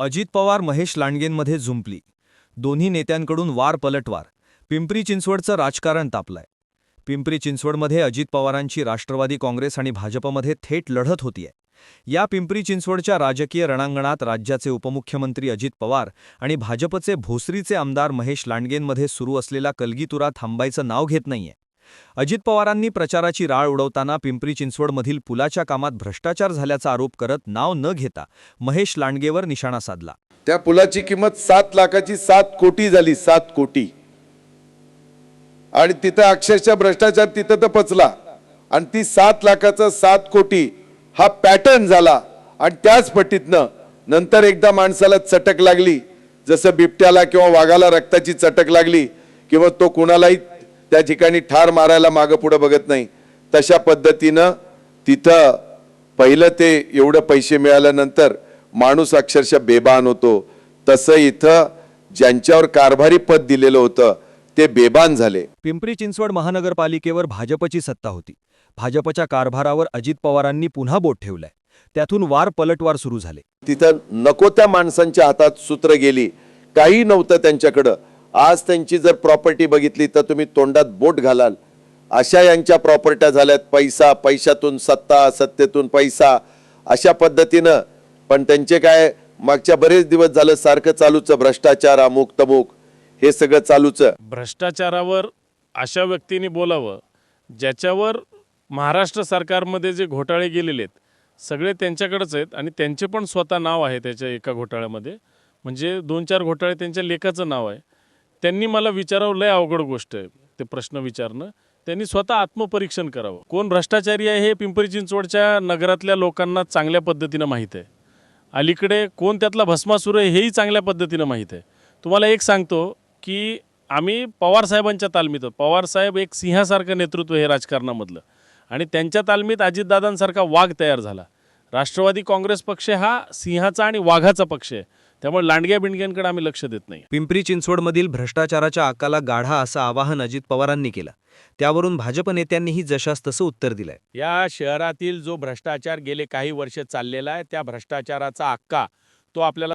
अजित पवार महेश लांडगेंमध्ये झुंपली. दोन्ही नेत्यांकडून वार पलटवार. पिंपरी चिंचवडचं राजकारण तापलंय. पिंपरी चिंचवडमध्ये अजित पवारांची राष्ट्रवादी काँग्रेस आणि भाजपमध्ये थेट लढत होतीये. या पिंपरी चिंचवडच्या राजकीय रणांगणात राज्याचे उपमुख्यमंत्री अजित पवार आणि भाजपचे भोसरीचे आमदार महेश लांडगेंमध्ये सुरू असलेला कलगीतुरा थांबायचं नाव घेत नाहीये. अजित पवारांनी प्रचाराची राळ उडवताना पिंपरी चिंचवडमधील पुलाच्या कामात भ्रष्टाचार झाल्याचा आरोप करत नाव न घेता महेश लांडगेवर निशाणा साधला. त्या पुलाची किंमत सात लाखाची सात कोटी झाली सात कोटी. आणि तिथं अक्षरशः भ्रष्टाचार तिथं तर पचला. आणि ती सात लाखाचा सात कोटी हा पॅटर्न झाला. आणि त्याच पट्टीतनं नंतर एकदा माणसाला चटक लागली. जसं बिबट्याला किंवा वाघाला रक्ताची चटक लागली किंवा तो कुणालाही त्या ठिकाणी ठार मारायला मागं पुढं बघत नाही. तशा पद्धतीनं तिथं पहिलं ते एवढं पैसे मिळाल्यानंतर माणूस अक्षरशः बेबान होतो. तसं इथं ज्यांच्यावर कारभारी पद दिलेलं होतं ते बेबान झाले. पिंपरी चिंचवड महानगरपालिकेवर भाजपची सत्ता होती. भाजपच्या कारभारावर अजित पवारांनी पुन्हा बोट ठेवलंय. त्यातून वार पलटवार सुरू झाले. तिथं नको त्या माणसांच्या हातात सूत्र गेली. काही नव्हतं त्यांच्याकडं. आज त्यांची जर प्रॉपर्टी बघितली तर तुम्ही तोंडात बोट घालाल. अशा यांच्या प्रॉपर्ट्या झाल्यात. पैसा पैशातून सत्ता सत्तेतून पैसा. अशा पद्धतीनं. पण त्यांचे काय मागच्या बरेच दिवस झालं सारखं चालूचं भ्रष्टाचार अमुक तमुक. हे सगळं चालूचं. भ्रष्टाचारावर अशा व्यक्तीने बोलावं ज्याच्यावर महाराष्ट्र सरकारमध्ये जे घोटाळे गेलेले आहेत सगळे त्यांच्याकडेच आहेत आणि त्यांचे पण स्वतः नाव आहे त्याच्या एका घोटाळ्यामध्ये. म्हणजे दोन चार घोटाळे त्यांच्या लेखाचं नाव आहे. त्यांनी मला विचारावं लय अवघड गोष्ट आहे ते प्रश्न विचारणं. त्यांनी स्वतः आत्मपरीक्षण करावं. कोण भ्रष्टाचारी आहे हे पिंपरी चिंचवडच्या नगरातल्या लोकांना चांगल्या पद्धतीनं माहीत आहे. अलीकडे कोण त्यातला भस्मासूर आहे हेही चांगल्या पद्धतीनं माहीत आहे. तुम्हाला एक सांगतो की आम्ही पवारसाहेबांच्या तालमीत पवारसाहेब एक सिंहासारखं नेतृत्व हे राजकारणामधलं. आणि त्यांच्या तालमीत अजितदादांसारखा वाघ तयार झाला. राष्ट्रवादी काँग्रेस पक्ष हा सिंहाचा आणि वाघाचा पक्ष आहे. त्यामुळे लांडग्या बिंडग्यांकडे आम्ही लक्ष देत नाही. पिंपरी चिंचवडमधील भ्रष्टाचाराच्या आकाला गाढा असं आवाहन अजित पवारांनी केलं. त्यावरून भाजप नेत्यांनीही जशास तसं उत्तर दिलंय. या शहरातील जो भ्रष्टाचार गेले काही वर्ष चाललेला आहे त्या भ्रष्टाचाराचा अक्का तो आपल्याला